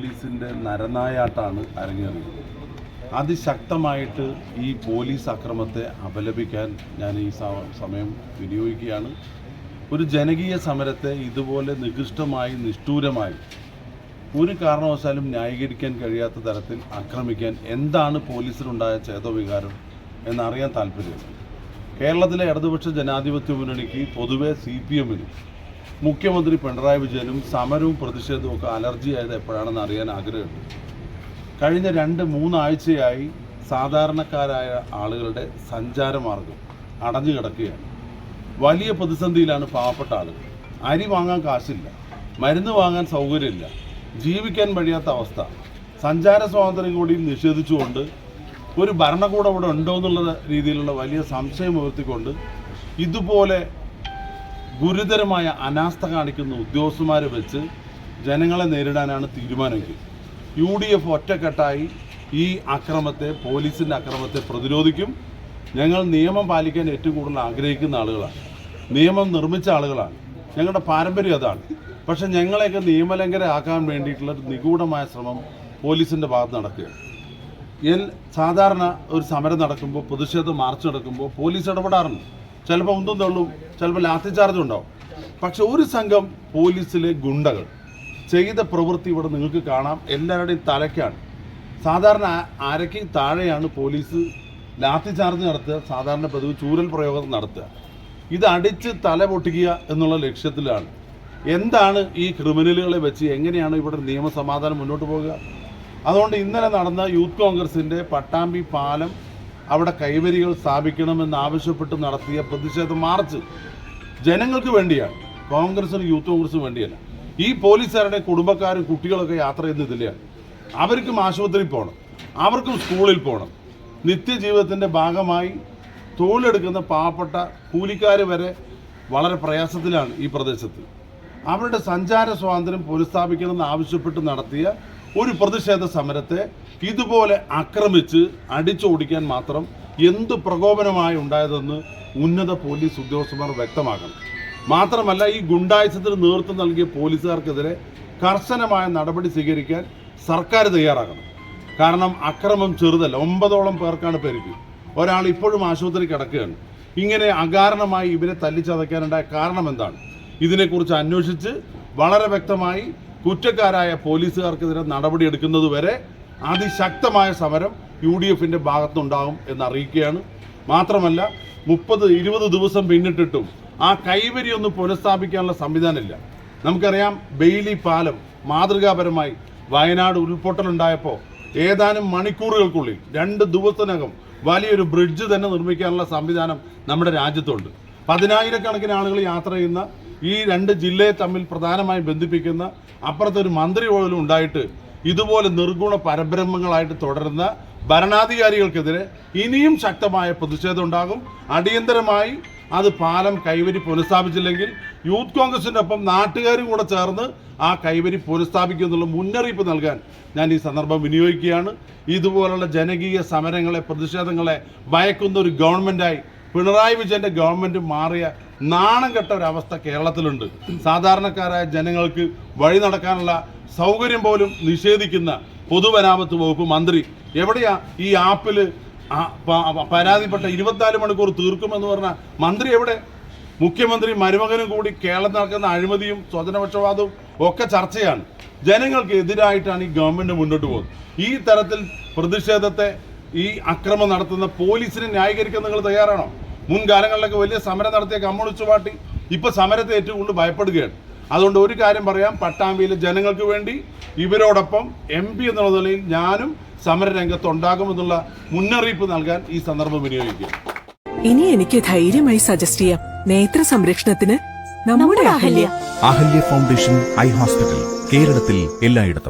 പോലീസിന്റെ നരനായാട്ടാണ് അരങ്ങേറിയത്. അതിശക്തമായിട്ട് ഈ പോലീസ് അക്രമത്തെ അപലപിക്കാൻ ഞാൻ ഈ സമയം വിനിയോഗിക്കുകയാണ്. ഒരു ജനകീയ സമരത്തെ ഇതുപോലെ നികൃഷ്ടമായി നിഷ്ഠൂരമായി ഒരു കാരണവശാലും ന്യായീകരിക്കാൻ കഴിയാത്ത തരത്തിൽ ആക്രമിക്കാൻ എന്താണ് പോലീസിനുണ്ടായ ചേതോവികാരം എന്നറിയാൻ താല്പര്യമുണ്ട് കേരളത്തിലെ ഇടതുപക്ഷ ജനാധിപത്യ മുന്നണിക്ക് പൊതുവെ സി പി എമ്മിനും മുഖ്യമന്ത്രി പിണറായി വിജയനും സമരവും പ്രതിഷേധവും ഒക്കെ അലർജി ആയത് എപ്പോഴാണെന്ന് അറിയാൻ ആഗ്രഹമുണ്ട്. കഴിഞ്ഞ രണ്ട് മൂന്നാഴ്ചയായി സാധാരണക്കാരായ ആളുകളുടെ സഞ്ചാരമാർഗം അടഞ്ഞു കിടക്കുകയാണ്. വലിയ പ്രതിസന്ധിയിലാണ് പാവപ്പെട്ട ആളുകൾ. അരി വാങ്ങാൻ കാശില്ല മരുന്ന് വാങ്ങാൻ സൗകര്യമില്ല ജീവിക്കാൻ കഴിയാത്ത അവസ്ഥ. സഞ്ചാര സ്വാതന്ത്ര്യം കൂടി നിഷേധിച്ചുകൊണ്ട് ഒരു ഭരണകൂടം ഇവിടെ ഉണ്ടോ എന്നുള്ള രീതിയിലുള്ള വലിയ സംശയം ഉയർത്തിക്കൊണ്ട് ഇതുപോലെ ഗുരുതരമായ അനാസ്ഥ കാണിക്കുന്ന ഉദ്യോഗസ്ഥന്മാരെ വെച്ച് ജനങ്ങളെ നേരിടാനാണ് തീരുമാനമെങ്കിൽ യു ഡി എഫ് ഒറ്റക്കെട്ടായി ഈ അക്രമത്തെ പോലീസിന്റെ അക്രമത്തെ പ്രതിരോധിക്കും. ഞങ്ങൾ നിയമം പാലിക്കാൻ ഏറ്റവും കൂടുതൽ ആഗ്രഹിക്കുന്ന ആളുകളാണ്. നിയമം നിർമ്മിച്ച ആളുകളാണ്. ഞങ്ങളുടെ പാരമ്പര്യം അതാണ്. പക്ഷെ ഞങ്ങളെയൊക്കെ നിയമലംഘനമാക്കാൻ വേണ്ടിയിട്ടുള്ള ഒരു നിഗൂഢമായ ശ്രമം പോലീസിന്റെ ഭാഗത്ത് നടക്കുകയാണ്. എൽ സാധാരണ ഒരു സമരം നടക്കുമ്പോൾ പ്രതിഷേധ മാർച്ച് നടക്കുമ്പോൾ പോലീസ് ഇടപെടാറുണ്ട്. ചിലപ്പോൾ ഒന്നും തള്ളും. ചിലപ്പോൾ ലാത്തി ചാർജ് ഉണ്ടാവും. പക്ഷെ ഒരു സംഘം പോലീസിലെ ഗുണ്ടകൾ ചെയ്ത പ്രവൃത്തി ഇവിടെ നിങ്ങൾക്ക് കാണാം. എല്ലാവരുടെയും തലയ്ക്കാണ്. സാധാരണ അരയ്ക്ക് താഴെയാണ് പോലീസ് ലാത്തി ചാർജ് നടത്തുക സാധാരണ പതിവ് ചൂരൽ പ്രയോഗം നടത്തുക. ഇത് അടിച്ച് തല പൊട്ടിക്കുക എന്നുള്ള ലക്ഷ്യത്തിലാണ്. എന്താണ് ഈ ക്രിമിനലുകളെ വെച്ച് എങ്ങനെയാണ് ഇവിടെ നിയമസമാധാനം മുന്നോട്ട് പോകുക? അതുകൊണ്ട് ഇന്നലെ നടന്ന യൂത്ത് കോൺഗ്രസിന്റെ പട്ടാമ്പി പാലം അവിടെ കൈവരികൾ സ്ഥാപിക്കണമെന്ന് ആവശ്യപ്പെട്ട് നടത്തിയ പ്രതിഷേധ മാർച്ച് ജനങ്ങൾക്ക് വേണ്ടിയാണ്. കോൺഗ്രസിനും യൂത്ത് കോൺഗ്രസിനും വേണ്ടിയല്ല. ഈ പോലീസുകാരുടെ കുടുംബക്കാരും കുട്ടികളൊക്കെ യാത്ര ചെയ്യുന്ന ഇതിലെയാണ്. അവർക്കും ആശുപത്രിയിൽ പോകണം. അവർക്കും സ്കൂളിൽ പോകണം. നിത്യജീവിതത്തിന്റെ ഭാഗമായി തൊഴിലെടുക്കുന്ന പാവപ്പെട്ട കൂലിക്കാർ വരെ വളരെ പ്രയാസത്തിലാണ് ഈ പ്രദേശത്ത്. അവരുടെ സഞ്ചാര സ്വാതന്ത്ര്യം പുനഃസ്ഥാപിക്കണമെന്ന് ആവശ്യപ്പെട്ട് നടത്തിയ ഒരു പ്രതിഷേധ സമരത്തെ ഇതുപോലെ ആക്രമിച്ച് അടിച്ചോടിക്കാൻ മാത്രം എന്ത് പ്രകോപനമായി ഉണ്ടായതെന്ന് ഉന്നത പോലീസ് ഉദ്യോഗസ്ഥന്മാർ വ്യക്തമാക്കണം. മാത്രമല്ല ഈ ഗുണ്ടായുസത്തിന് നേതൃത്വം നൽകിയ പോലീസുകാർക്കെതിരെ കർശനമായ നടപടി സ്വീകരിക്കാൻ സർക്കാർ തയ്യാറാകണം. കാരണം അക്രമം ചെറുതല്ല. ഒമ്പതോളം പേർക്കാണ് പരിക്ക്. ഒരാൾ ഇപ്പോഴും ആശുപത്രി കിടക്കുകയാണ്. ഇങ്ങനെ അകാരണമായി ഇവരെ തല്ലിച്ചതയ്ക്കാനുണ്ടായ കാരണം എന്താണ്? ഇതിനെക്കുറിച്ച് അന്വേഷിച്ച് വളരെ വ്യക്തമായി കുറ്റക്കാരായ പോലീസുകാർക്കെതിരെ നടപടിയെടുക്കുന്നത് വരെ അതിശക്തമായ സമരം യു ഡി എഫിന്റെ ഭാഗത്തുണ്ടാകും എന്നറിയിക്കുകയാണ്. മാത്രമല്ല മുപ്പത് ഇരുപത് ദിവസം പിന്നിട്ടിട്ടും ആ കൈവരി ഒന്ന് പുനഃസ്ഥാപിക്കാനുള്ള സംവിധാനമില്ല. നമുക്കറിയാം ബെയിലി പാലം മാതൃകാപരമായി വയനാട് ഉരുൾപൊട്ടലുണ്ടായപ്പോൾ ഏതാനും മണിക്കൂറുകൾക്കുള്ളിൽ രണ്ട് ദിവസത്തിനകം വലിയൊരു ബ്രിഡ്ജ് തന്നെ നിർമ്മിക്കാനുള്ള സംവിധാനം നമ്മുടെ രാജ്യത്തുണ്ട്. പതിനായിരക്കണക്കിന് ആളുകൾ യാത്ര ചെയ്യുന്ന ഈ രണ്ട് ജില്ലയെ തമ്മിൽ പ്രധാനമായും ബന്ധിപ്പിക്കുന്ന അപ്പുറത്തൊരു മന്ത്രി പോലും ഉണ്ടായിട്ട് ഇതുപോലെ നിർഗുണ പരബ്രഹ്മങ്ങളായിട്ട് തുടരുന്ന ഭരണാധികാരികൾക്കെതിരെ ഇനിയും ശക്തമായ പ്രതിഷേധം ഉണ്ടാകും. അടിയന്തരമായി അത് പാലം കൈവരി പുനഃസ്ഥാപിച്ചില്ലെങ്കിൽ യൂത്ത് കോൺഗ്രസിന്റെ ഒപ്പം നാട്ടുകാരും കൂടെ ചേർന്ന് ആ കൈവരി പുനഃസ്ഥാപിക്കുക എന്നുള്ള മുന്നറിയിപ്പ് നൽകാൻ ഞാൻ ഈ സന്ദർഭം വിനിയോഗിക്കുകയാണ്. ഇതുപോലുള്ള ജനകീയ സമരങ്ങളെ പ്രതിഷേധങ്ങളെ ഭയക്കുന്ന ഒരു ഗവൺമെന്റായി പിണറായി വിജയന്റെ ഗവൺമെന്റ് മാറിയ നാണം കെട്ട ഒരവസ്ഥ കേരളത്തിലുണ്ട്. സാധാരണക്കാരായ ജനങ്ങൾക്ക് വഴി നടക്കാനുള്ള സൗകര്യം പോലും നിഷേധിക്കുന്ന പൊതുമരാമത്ത് വകുപ്പ് മന്ത്രി എവിടെയാ ഈ ആപ്പിൽ പരാതിപ്പെട്ട ഇരുപത്തിനാല് മണിക്കൂർ തീർക്കുമെന്ന് പറഞ്ഞ മന്ത്രി എവിടെ? മുഖ്യമന്ത്രി മരുമകനും കൂടി കേരളത്തിൽ നടക്കുന്ന അഴിമതിയും സ്വജനപക്ഷപാതവും ഒക്കെ ചർച്ചയാണ്. ജനങ്ങൾക്ക് എതിരായിട്ടാണ് ഈ ഗവൺമെന്റ് മുന്നോട്ട് പോകുന്നത്. ഈ തരത്തിൽ പ്രതിഷേധത്തെ ഈ അക്രമം നടത്തുന്ന പോലീസിനെ ന്യായീകരിക്കാൻ നിങ്ങൾ തയ്യാറാണോ? മുൻകാലങ്ങളിലൊക്കെ വലിയ സമരം നടത്തിയ കമ്മ്യൂണിസ്റ്റ് പാർട്ടി ഇപ്പൊ സമരത്തെ ഏറ്റവും കൂടുതൽ ഭയപ്പെടുകയാണ്. അതുകൊണ്ട് ഒരു കാര്യം പറയാം പട്ടാമ്പിയിലെ ജനങ്ങൾക്ക് വേണ്ടി ഇവരോടൊപ്പം എം പി എന്നുള്ള നിലയിൽ ഞാനും സമരരംഗത്തുണ്ടാകുമെന്നുള്ള മുന്നറിയിപ്പ് നൽകാൻ ഈ സന്ദർഭം വിനിയോഗിക്കുക ഇനി എനിക്ക് ധൈര്യമായി സജസ്റ്റ് ചെയ്യാം. നേത്ര സംരക്ഷണത്തിന് നമ്മുടെ Ahalya. Ahalya foundation eye hospital കേരളത്തിൽ എല്ലായിടത്തും.